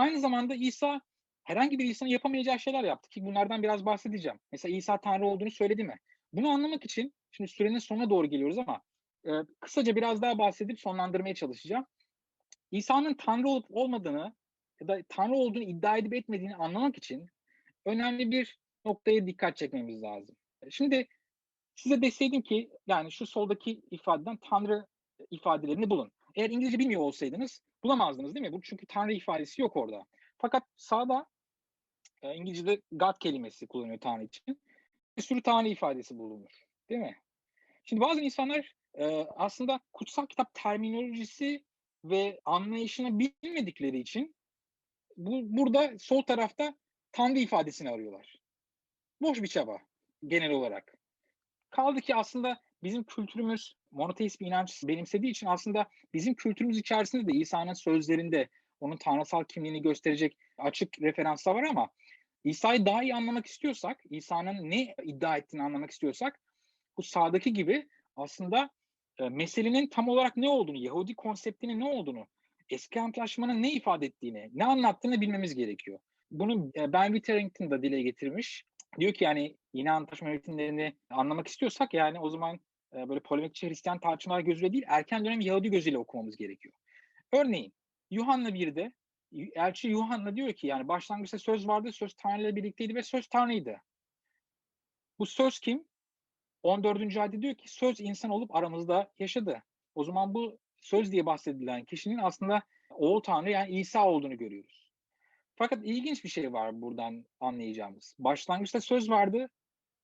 Aynı zamanda İsa herhangi bir insanın yapamayacağı şeyler yaptı ki bunlardan biraz bahsedeceğim. Mesela İsa Tanrı olduğunu söyledi mi? Bunu anlamak için şimdi sürenin sonuna doğru geliyoruz ama e, kısaca biraz daha bahsedip sonlandırmaya çalışacağım. İsa'nın Tanrı olup olmadığını ya da Tanrı olduğunu iddia edip etmediğini anlamak için önemli bir noktaya dikkat çekmemiz lazım. Şimdi size deseydim ki yani şu soldaki ifadeden Tanrı ifadelerini bulun. Eğer İngilizce bilmiyor olsaydınız bulamazdınız değil mi? Bu çünkü Tanrı ifadesi yok orada. Fakat sağda e, İngilizce'de God kelimesi kullanıyor Tanrı için. Bir sürü Tanrı ifadesi bulunur. Değil mi? Şimdi bazı insanlar e, aslında kutsal kitap terminolojisi ve anlayışını bilmedikleri için bu burada sol tarafta Tanrı ifadesini arıyorlar. Boş bir çaba genel olarak. Kaldı ki aslında bizim kültürümüz monoteist bir inanç benimsediği için aslında bizim kültürümüz içerisinde de İsa'nın sözlerinde onun tanrısal kimliğini gösterecek açık referanslar var ama İsa'yı daha iyi anlamak istiyorsak, İsa'nın ne iddia ettiğini anlamak istiyorsak bu sağdaki gibi aslında e, meselenin tam olarak ne olduğunu, Yahudi konseptinin ne olduğunu, eski antlaşmanın ne ifade ettiğini, ne anlattığını bilmemiz gerekiyor. Bunu e, Ben Witherington da dile getirmiş. Diyor ki yani yine antlaşma metinlerini anlamak istiyorsak yani o zaman e, böyle polemikçi Hristiyan tartışmalar gözüyle değil erken dönem Yahudi gözüyle okumamız gerekiyor. Örneğin Yuhanna 1'de elçi Yuhanna diyor ki yani başlangıçta söz vardı, söz Tanrı ile birlikteydi ve söz Tanrı'ydı. Bu söz kim? 14. ayette diyor ki söz insan olup aramızda yaşadı. O zaman bu söz diye bahsedilen kişinin aslında oğul Tanrı yani İsa olduğunu görüyoruz. Fakat ilginç bir şey var buradan anlayacağımız. Başlangıçta söz vardı,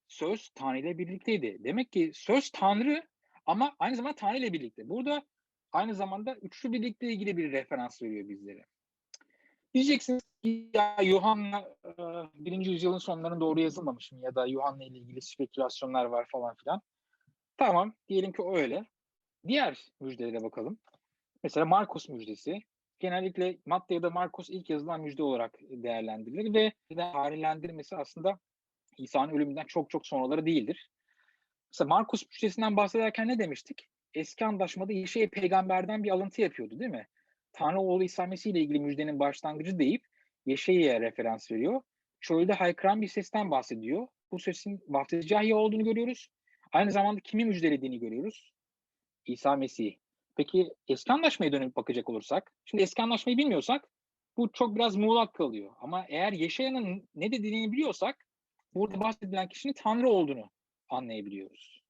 söz Tanrı ile birlikteydi. Demek ki söz Tanrı ama aynı zamanda Tanrı ile birlikte. Burada aynı zamanda üçlü birlikte ilgili bir referans veriyor bizlere. Diyeceksiniz ki ya Yuhanna birinci yüzyılın sonlarına doğru yazılmamış mı ya da Yuhanna ile ilgili spekülasyonlar var falan filan. Tamam diyelim ki öyle. Diğer müjdelere bakalım. Mesela Markus müjdesi. Genellikle Matta ya da Markus ilk yazılan müjde olarak değerlendirilir ve tarihlendirmesi aslında İsa'nın ölümünden çok çok sonraları değildir. Mesela Markus müjdesinden bahsederken ne demiştik? Eski antlaşmada İşe peygamberden bir alıntı yapıyordu değil mi? Tanrı oğlu İsa Mesih ile ilgili müjdenin başlangıcı deyip Yeşe'ye referans veriyor. Çölde haykıran bir sesten bahsediyor. Bu sesin vaftiz Yahya olduğunu görüyoruz. Aynı zamanda kimi müjdelediğini görüyoruz. İsa Mesih. Peki eski anlaşmaya dönüp bakacak olursak, şimdi eski anlaşmayı bilmiyorsak bu çok biraz muğlak kalıyor. Ama eğer Yeşaya'nın ne dediğini biliyorsak burada bahsedilen kişinin Tanrı olduğunu anlayabiliyoruz.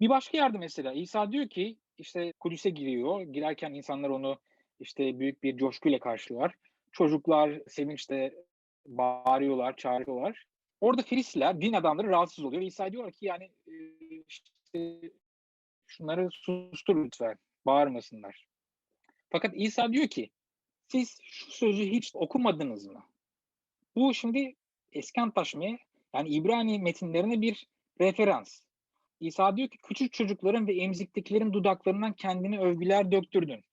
Bir başka yerde mesela İsa diyor ki işte Kudüs'e giriyor. Girerken insanlar onu işte büyük bir coşkuyla karşılıyorlar. Çocuklar sevinçle bağırıyorlar, çağırıyorlar. Orada Filisliler, din adamları rahatsız oluyor. İsa diyor ki yani işte şunları sustur lütfen, bağırmasınlar. Fakat İsa diyor ki siz şu sözü hiç okumadınız mı? Bu şimdi eski antlaşmaya yani İbrani metinlerine bir referans. İsa diyor ki küçük çocukların ve emziktekilerin dudaklarından kendini övgüler döktürdün.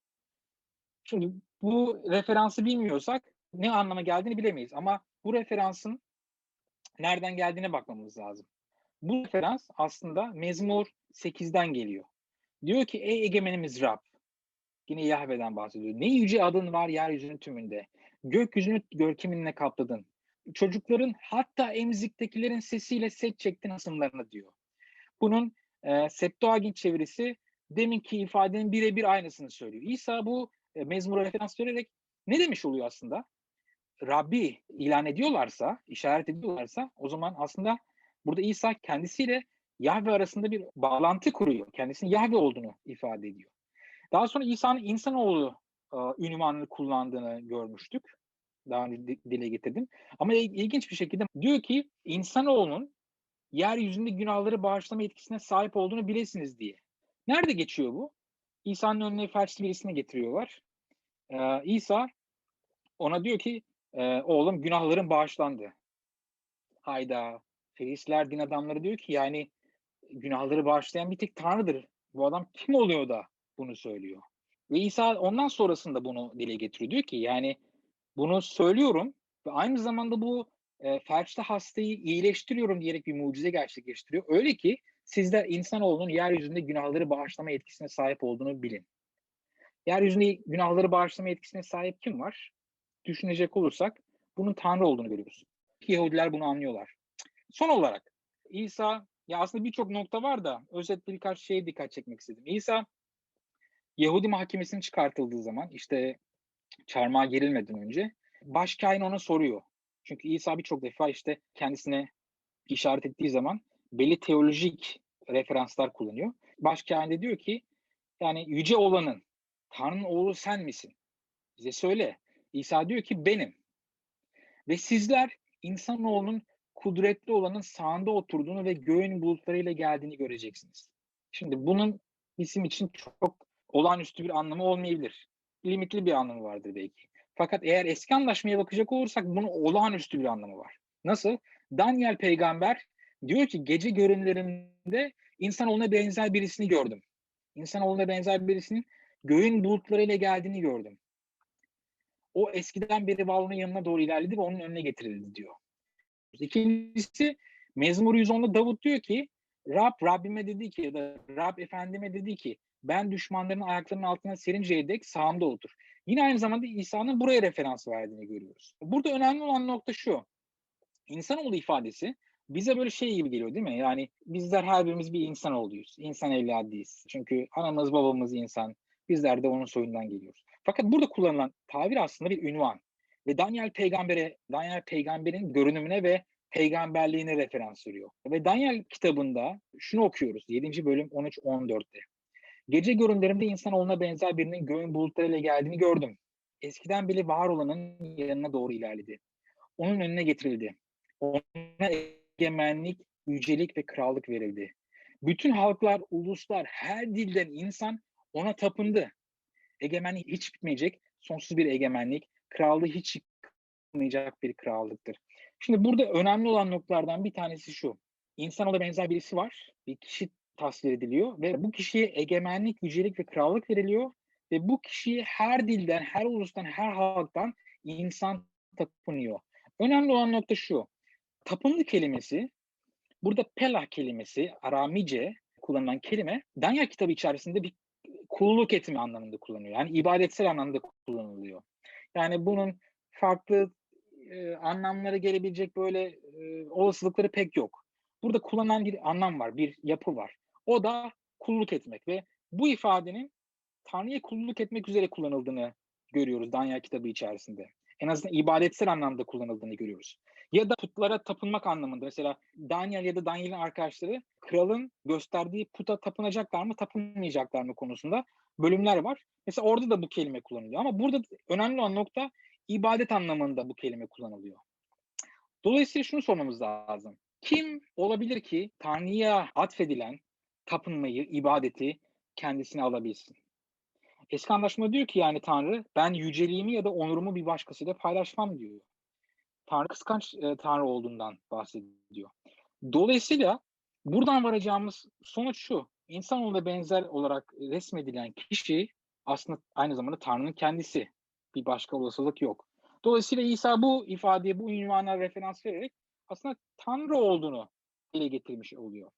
Şimdi bu referansı bilmiyorsak ne anlama geldiğini bilemeyiz. Ama bu referansın nereden geldiğine bakmamız lazım. Bu referans aslında Mezmur 8'den geliyor. Diyor ki ey egemenimiz Rab, yine Yahve'den bahsediyor. Ne yüce adın var yeryüzünün tümünde. Gökyüzünü görkeminle kapladın. Çocukların hatta emziktekilerin sesiyle set çektin asımlarını diyor. Bunun e, Septuagint çevirisi deminki ifadenin birebir aynısını söylüyor. İsa bu e, mezmura referans vererek ne demiş oluyor aslında? Rabbi ilan ediyorlarsa, işaret ediyorlarsa o zaman aslında burada İsa kendisiyle Yahve arasında bir bağlantı kuruyor. Kendisinin Yahve olduğunu ifade ediyor. Daha sonra İsa'nın insanoğlu e, ünvanını kullandığını görmüştük. Daha önce dile getirdim. Ama ilginç bir şekilde diyor ki insanoğlunun yeryüzünde günahları bağışlama etkisine sahip olduğunu bilesiniz diye. Nerede geçiyor bu? İsa'nın önüne felçli birisini getiriyorlar. Ee, İsa ona diyor ki e, oğlum günahların bağışlandı. Hayda. Ferisler din adamları diyor ki yani günahları bağışlayan bir tek Tanrı'dır. Bu adam kim oluyor da bunu söylüyor? Ve İsa ondan sonrasında bunu dile getiriyor. Diyor ki yani bunu söylüyorum ve aynı zamanda bu e, felçli hastayı iyileştiriyorum diyerek bir mucize gerçekleştiriyor. Öyle ki sizler insanoğlunun yeryüzünde günahları bağışlama etkisine sahip olduğunu bilin. Yeryüzünde günahları bağışlama yetkisine sahip kim var? Düşünecek olursak bunun Tanrı olduğunu görüyoruz. Yahudiler bunu anlıyorlar. Son olarak İsa ya aslında birçok nokta var da özet birkaç şeye dikkat çekmek istedim. İsa Yahudi mahkemesinin çıkartıldığı zaman işte çarmıha gerilmeden önce başkain ona soruyor. Çünkü İsa birçok defa işte kendisine işaret ettiği zaman belli teolojik referanslar kullanıyor. Başkain de diyor ki yani yüce olanın Tanrı'nın oğlu sen misin? Bize söyle. İsa diyor ki benim. Ve sizler insanoğlunun kudretli olanın sağında oturduğunu ve göğün bulutlarıyla geldiğini göreceksiniz. Şimdi bunun bizim için çok olağanüstü bir anlamı olmayabilir. Limitli bir anlamı vardır belki. Fakat eğer eski anlaşmaya bakacak olursak bunun olağanüstü bir anlamı var. Nasıl? Daniel peygamber diyor ki gece görünlerimde insanoğluna benzer birisini gördüm. İnsanoğluna benzer birisinin göğün bulutlarıyla geldiğini gördüm. O eskiden beri varlığının yanına doğru ilerledi ve onun önüne getirildi diyor. İkincisi Mezmur 110'da Davut diyor ki Rab Rabbime dedi ki ya da Rab Efendime dedi ki ben düşmanların ayaklarının altına serinceye dek sağımda otur. Yine aynı zamanda İsa'nın buraya referans verdiğini görüyoruz. Burada önemli olan nokta şu. İnsanoğlu ifadesi bize böyle şey gibi geliyor değil mi? Yani bizler her birimiz bir insan oluyoruz. İnsan evladıyız. Çünkü anamız babamız insan. Bizler de onun soyundan geliyoruz. Fakat burada kullanılan tabir aslında bir ünvan. Ve Daniel peygambere, Daniel peygamberin görünümüne ve peygamberliğine referans veriyor. Ve Daniel kitabında şunu okuyoruz 7. bölüm 13-14'te. Gece görünlerimde insanoğluna benzer birinin göğün bulutlarıyla geldiğini gördüm. Eskiden bile var olanın yanına doğru ilerledi. Onun önüne getirildi. Ona egemenlik, yücelik ve krallık verildi. Bütün halklar, uluslar, her dilden insan ona tapındı. Egemenlik hiç bitmeyecek, sonsuz bir egemenlik, krallığı hiç yıkılmayacak bir krallıktır. Şimdi burada önemli olan noktalardan bir tanesi şu. İnsanoğlu benzer birisi var. Bir kişi tasvir ediliyor ve bu kişiye egemenlik, yücelik ve krallık veriliyor ve bu kişiye her dilden, her ulustan, her halktan insan tapınıyor. Önemli olan nokta şu. Tapındı kelimesi, burada pelah kelimesi, Aramice kullanılan kelime, Daniel kitabı içerisinde bir kulluk etme anlamında kullanılıyor. Yani ibadetsel anlamda kullanılıyor. Yani bunun farklı e, anlamlara gelebilecek böyle e, olasılıkları pek yok. Burada kullanılan bir anlam var, bir yapı var. O da kulluk etmek ve bu ifadenin Tanrı'ya kulluk etmek üzere kullanıldığını görüyoruz Daniel kitabı içerisinde. En azından ibadetsel anlamda kullanıldığını görüyoruz. Ya da putlara tapınmak anlamında. Mesela Daniel ya da Daniel'in arkadaşları kralın gösterdiği puta tapınacaklar mı, tapınmayacaklar mı konusunda bölümler var. Mesela orada da bu kelime kullanılıyor. Ama burada önemli olan nokta ibadet anlamında bu kelime kullanılıyor. Dolayısıyla şunu sormamız lazım. Kim olabilir ki Tanrı'ya atfedilen tapınmayı, ibadeti kendisine alabilsin? Eski anlaşma diyor ki yani Tanrı ben yüceliğimi ya da onurumu bir başkasıyla paylaşmam diyor. Tanrı kıskanç e, Tanrı olduğundan bahsediyor. Dolayısıyla buradan varacağımız sonuç şu. İnsanoğluna benzer olarak resmedilen kişi aslında aynı zamanda Tanrı'nın kendisi. Bir başka olasılık yok. Dolayısıyla İsa bu ifadeye, bu ünvana referans vererek aslında Tanrı olduğunu dile getirmiş oluyor.